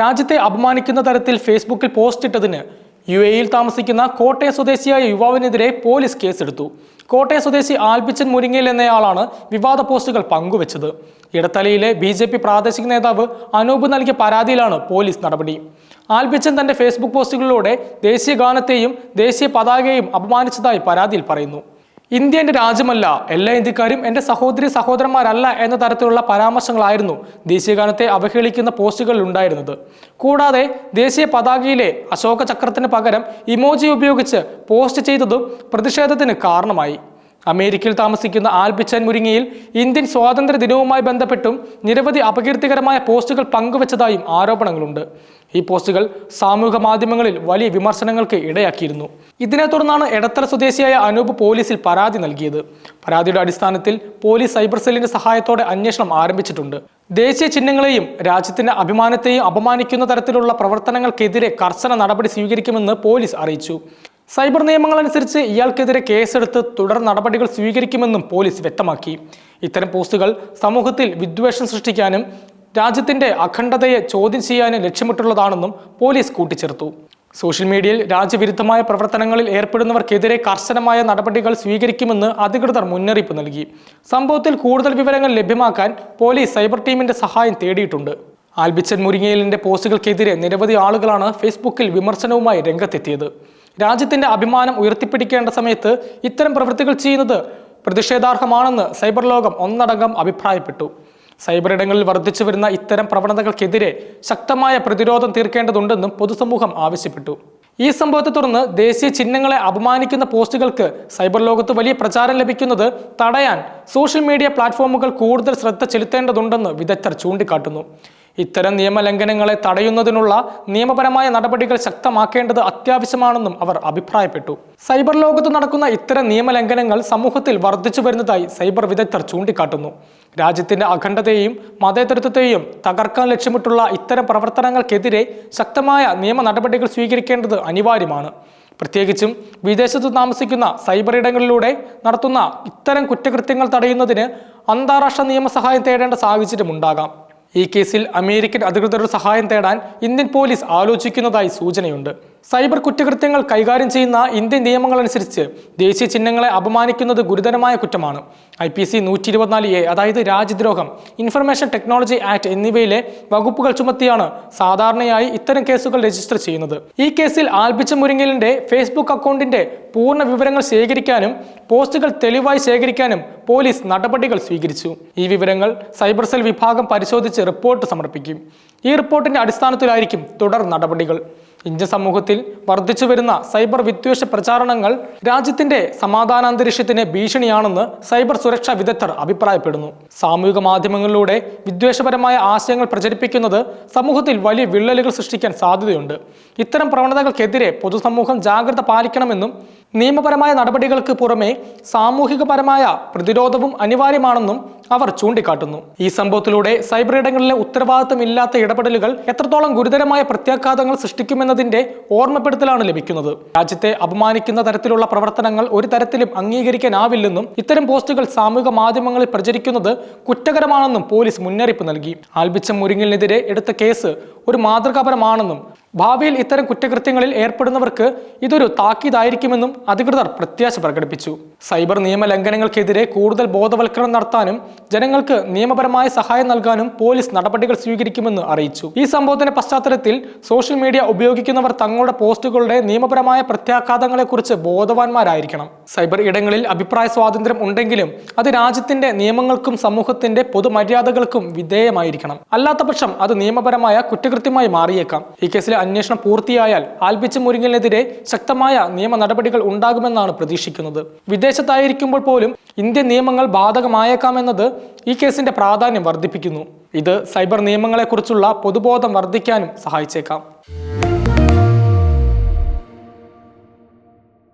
രാജ്യത്തെ അപമാനിക്കുന്ന തരത്തിൽ ഫേസ്ബുക്കിൽ പോസ്റ്റ് ഇട്ടതിന് യു എയിൽ താമസിക്കുന്ന കോട്ടയം സ്വദേശിയായ യുവാവിനെതിരെ പോലീസ് കേസെടുത്തു. കോട്ടയം സ്വദേശി ആൽബിച്ചൻ മുരിങ്ങയിൽ എന്നയാളാണ് വിവാദ പോസ്റ്റുകൾ പങ്കുവച്ചത്. ഇടത്തലയിലെ ബി ജെ പി പ്രാദേശിക നേതാവ് അനൂപ് നൽകിയ പരാതിയിലാണ് പോലീസ് നടപടി. ആൽബിച്ചൻ തന്റെ ഫേസ്ബുക്ക് പോസ്റ്റുകളിലൂടെ ദേശീയ ഗാനത്തെയും ദേശീയ പതാകയെയും അപമാനിച്ചതായി പരാതിയിൽ പറയുന്നു. ഇന്ത്യ എന്റെ രാജ്യമല്ല എല്ലാ ഇന്ത്യക്കാരും എന്റെ സഹോദരി സഹോദരന്മാരല്ല എന്ന തരത്തിലുള്ള പരാമർശങ്ങളായിരുന്നു ദേശീയഗാനത്തെ അവഹേളിക്കുന്ന പോസ്റ്റുകളിൽ ഉണ്ടായിരുന്നത്. കൂടാതെ ദേശീയ പതാകയിലെ അശോക ചക്രത്തിന് പകരം ഇമോജി ഉപയോഗിച്ച് പോസ്റ്റ് ചെയ്തതും പ്രതിഷേധത്തിന് കാരണമായി. അമേരിക്കയിൽ താമസിക്കുന്ന ആൽബിച്ചൻ മുരിങ്ങയിൽ ഇന്ത്യൻ സ്വാതന്ത്ര്യ ദിനവുമായി ബന്ധപ്പെട്ടും നിരവധി അപകീർത്തികരമായ പോസ്റ്റുകൾ പങ്കുവച്ചതായും ആരോപണങ്ങളുണ്ട്. ഈ പോസ്റ്റുകൾ സാമൂഹിക മാധ്യമങ്ങളിൽ വലിയ വിമർശനങ്ങൾക്ക് ഇടയാക്കിയിരുന്നു. ഇതിനെ തുടർന്നാണ് എടത്തല സ്വദേശിയായ അനൂപ് പോലീസിൽ പരാതി നൽകിയത്. പരാതിയുടെ അടിസ്ഥാനത്തിൽ പോലീസ് സൈബർ സെല്ലിന്റെ സഹായത്തോടെ അന്വേഷണം ആരംഭിച്ചിട്ടുണ്ട്. ദേശീയ ചിഹ്നങ്ങളെയും രാജ്യത്തിന്റെ അഭിമാനത്തെയും അപമാനിക്കുന്ന തരത്തിലുള്ള പ്രവർത്തനങ്ങൾക്കെതിരെ കർശന നടപടി സ്വീകരിക്കുമെന്ന് പോലീസ് അറിയിച്ചു. സൈബർ നിയമങ്ങൾ അനുസരിച്ച് ഇയാൾക്കെതിരെ കേസെടുത്ത് തുടർ നടപടികൾ സ്വീകരിക്കുമെന്നും പോലീസ് വ്യക്തമാക്കി. ഇത്തരം പോസ്റ്റുകൾ സമൂഹത്തിൽ വിദ്വേഷം സൃഷ്ടിക്കാനും രാജ്യത്തിന്റെ അഖണ്ഡതയെ ചോദ്യം ചെയ്യാനും ലക്ഷ്യമിട്ടുള്ളതാണെന്നും പോലീസ് കൂട്ടിച്ചേർത്തു. സോഷ്യൽ മീഡിയയിൽ രാജ്യവിരുദ്ധമായ പ്രവർത്തനങ്ങളിൽ ഏർപ്പെടുന്നവർക്കെതിരെ കർശനമായ നടപടികൾ സ്വീകരിക്കുമെന്ന് അധികൃതർ മുന്നറിയിപ്പ് നൽകി. സംഭവത്തിൽ കൂടുതൽ വിവരങ്ങൾ ലഭ്യമാക്കാൻ പോലീസ് സൈബർ ടീമിന്റെ സഹായം തേടിയിട്ടുണ്ട്. ആൽബിച്ചൻ മുരിങ്ങയിലിന്റെ പോസ്റ്റുകൾക്കെതിരെ നിരവധി ആളുകളാണ് ഫേസ്ബുക്കിൽ വിമർശനവുമായി രംഗത്തെത്തിയത്. രാജ്യത്തിന്റെ അഭിമാനം ഉയർത്തിപ്പിടിക്കേണ്ട സമയത്ത് ഇത്തരം പ്രവൃത്തികൾ ചെയ്യുന്നത് പ്രതിഷേധാർഹമാണെന്ന് സൈബർ ലോകം ഒന്നടങ്കം അഭിപ്രായപ്പെട്ടു. സൈബർ ഇടങ്ങളിൽ വർദ്ധിച്ചു വരുന്ന ഇത്തരം പ്രവണതകൾക്കെതിരെ ശക്തമായ പ്രതിരോധം തീർക്കേണ്ടതുണ്ടെന്നും പൊതുസമൂഹം ആവശ്യപ്പെട്ടു. ഈ സംഭവത്തെ തുടർന്ന് ദേശീയ ചിഹ്നങ്ങളെ അപമാനിക്കുന്ന പോസ്റ്റുകൾക്ക് സൈബർ ലോകത്ത് വലിയ പ്രചാരം ലഭിക്കുന്നത് തടയാൻ സോഷ്യൽ മീഡിയ പ്ലാറ്റ്ഫോമുകൾ കൂടുതൽ ശ്രദ്ധ ചെലുത്തേണ്ടതുണ്ടെന്ന് വിദഗ്ധർ ചൂണ്ടിക്കാട്ടുന്നു. ഇത്തരം നിയമലംഘനങ്ങളെ തടയുന്നതിനുള്ള നിയമപരമായ നടപടികൾ ശക്തമാക്കേണ്ടത് അത്യാവശ്യമാണെന്നും അവർ അഭിപ്രായപ്പെട്ടു. സൈബർ ലോകത്ത് നടക്കുന്ന ഇത്തരം നിയമലംഘനങ്ങൾ സമൂഹത്തിൽ വർദ്ധിച്ചു വരുന്നതായി സൈബർ വിദഗ്ധർ ചൂണ്ടിക്കാട്ടുന്നു. രാജ്യത്തിന്റെ അഖണ്ഡതയെയും മതേതരത്വത്തെയും തകർക്കാൻ ലക്ഷ്യമിട്ടുള്ള ഇത്തരം പ്രവർത്തനങ്ങൾക്കെതിരെ ശക്തമായ നിയമ നടപടികൾ സ്വീകരിക്കേണ്ടത് അനിവാര്യമാണ്. പ്രത്യേകിച്ചും വിദേശത്ത് താമസിക്കുന്ന സൈബർ ഇടങ്ങളിലൂടെ നടത്തുന്ന ഇത്തരം കുറ്റകൃത്യങ്ങൾ തടയുന്നതിന് അന്താരാഷ്ട്ര നിയമസഹായം തേടേണ്ട സാഹചര്യം ഉണ്ടാകാം ഈ കേസിൽ അമേരിക്കൻ അധികൃതരുടെ സഹായം തേടാൻ ഇന്ത്യൻ പോലീസ് ആലോചിക്കുന്നതായി സൂചനയുണ്ട്. സൈബർ കുറ്റകൃത്യങ്ങൾ കൈകാര്യം ചെയ്യുന്ന ഇന്ത്യൻ നിയമങ്ങൾ അനുസരിച്ച് ദേശീയ ചിഹ്നങ്ങളെ അപമാനിക്കുന്നത് ഗുരുതരമായ കുറ്റമാണ്. ഐ പി സി നൂറ്റി ഇരുപത്തിനാല് എ അതായത് രാജ്യദ്രോഹം ഇൻഫർമേഷൻ ടെക്നോളജി ആക്ട് എന്നിവയിലെ വകുപ്പുകൾ ചുമത്തിയാണ് സാധാരണയായി ഇത്തരം കേസുകൾ രജിസ്റ്റർ ചെയ്യുന്നത്. ഈ കേസിൽ ആൽബിച്ച മുരിങ്ങലിന്റെ ഫേസ്ബുക്ക് അക്കൗണ്ടിന്റെ പൂർണ വിവരങ്ങൾ ശേഖരിക്കാനും പോസ്റ്റുകൾ തെളിവായി ശേഖരിക്കാനും പോലീസ് നടപടികൾ സ്വീകരിച്ചു. ഈ വിവരങ്ങൾ സൈബർ സെൽ വിഭാഗം പരിശോധിച്ച് റിപ്പോർട്ട് സമർപ്പിക്കും. ഈ റിപ്പോർട്ടിന്റെ അടിസ്ഥാനത്തിലായിരിക്കും തുടർ നടപടികൾ. ഇന്ത്യൻ സമൂഹത്തിൽ വർദ്ധിച്ചു വരുന്ന സൈബർ വിദ്വേഷ പ്രചാരണങ്ങൾ രാജ്യത്തിന്റെ സമാധാനാന്തരീക്ഷത്തിന് ഭീഷണിയാണെന്ന് സൈബർ സുരക്ഷാ വിദഗ്ധർ അഭിപ്രായപ്പെടുന്നു. സാമൂഹിക മാധ്യമങ്ങളിലൂടെ വിദ്വേഷപരമായ ആശയങ്ങൾ പ്രചരിപ്പിക്കുന്നത് സമൂഹത്തിൽ വലിയ വിള്ളലുകൾ സൃഷ്ടിക്കാൻ സാധ്യതയുണ്ട്. ഇത്തരം പ്രവണതകൾക്കെതിരെ പൊതുസമൂഹം ജാഗ്രത പാലിക്കണമെന്നും നിയമപരമായ നടപടികൾക്ക് പുറമെ സാമൂഹികപരമായ പ്രതിരോധവും അനിവാര്യമാണെന്നും അവർ ചൂണ്ടിക്കാട്ടുന്നു. ഈ സംഭവത്തിലൂടെ സൈബർ ഇടങ്ങളിലെ ഉത്തരവാദിത്തമില്ലാത്ത ഇടപെടലുകൾ എത്രത്തോളം ഗുരുതരമായ പ്രത്യാഘാതങ്ങൾ സൃഷ്ടിക്കുമെന്നതിന്റെ ഓർമ്മപ്പെടുത്തലാണ് ലഭിക്കുന്നത്. രാജ്യത്തെ അപമാനിക്കുന്ന തരത്തിലുള്ള പ്രവർത്തനങ്ങൾ ഒരു തരത്തിലും അംഗീകരിക്കാനാവില്ലെന്നും ഇത്തരം പോസ്റ്റുകൾ സാമൂഹിക മാധ്യമങ്ങളിൽ പ്രചരിക്കുന്നത് കുറ്റകരമാണെന്നും പോലീസ് മുന്നറിയിപ്പ് നൽകി. ആൽബിച്ച മുരിങ്ങലിനെതിരെ എടുത്ത കേസ് ഒരു മാതൃകാപരമാണെന്നും ഭാവിയിൽ ഇത്തരം കുറ്റകൃത്യങ്ങളിൽ ഏർപ്പെടുന്നവർക്ക് ഇതൊരു താക്കീതായിരിക്കുമെന്നും അധികൃതർ പ്രത്യാശ പ്രകടിപ്പിച്ചു. സൈബർ നിയമ ലംഘനങ്ങൾക്കെതിരെ കൂടുതൽ ബോധവൽക്കരണം നടത്താനും ജനങ്ങൾക്ക് നിയമപരമായ സഹായം നൽകാനും പോലീസ് നടപടികൾ സ്വീകരിക്കുമെന്ന് അറിയിച്ചു. ഈ സംഭവത്തിന്റെ പശ്ചാത്തലത്തിൽ സോഷ്യൽ മീഡിയ ഉപയോഗിക്കുന്നവർ തങ്ങളുടെ പോസ്റ്റുകളുടെ നിയമപരമായ പ്രത്യാഘാതങ്ങളെക്കുറിച്ച് ബോധവാന്മാരായിരിക്കണം. സൈബർ ഇടങ്ങളിൽ അഭിപ്രായ സ്വാതന്ത്ര്യം ഉണ്ടെങ്കിലും അത് രാജ്യത്തിന്റെ നിയമങ്ങൾക്കും സമൂഹത്തിന്റെ പൊതുമര്യാദകൾക്കും വിധേയമായിരിക്കണം. അല്ലാത്തപക്ഷം അത് നിയമപരമായ കുറ്റകൃത്യമായി മാറിയേക്കാം. ഈ കേസിലെ അന്വേഷണം പൂർത്തിയായാൽ ആൽബിച്ച് മുരിങ്ങലിനെതിരെ ശക്തമായ നിയമ നടപടികൾ ഉണ്ടാകുമെന്നാണ് പ്രതീക്ഷിക്കുന്നത്. വിദേശത്തായിരിക്കുമ്പോൾ പോലും ഇന്ത്യൻ നിയമങ്ങൾ ബാധകമായേക്കാമെന്നത് ഈ കേസിന്റെ പ്രാധാന്യം വർദ്ധിപ്പിക്കുന്നു. ഇത് സൈബർ നിയമങ്ങളെക്കുറിച്ചുള്ള പൊതുബോധം വർദ്ധിക്കാനും സഹായിച്ചേക്കാം.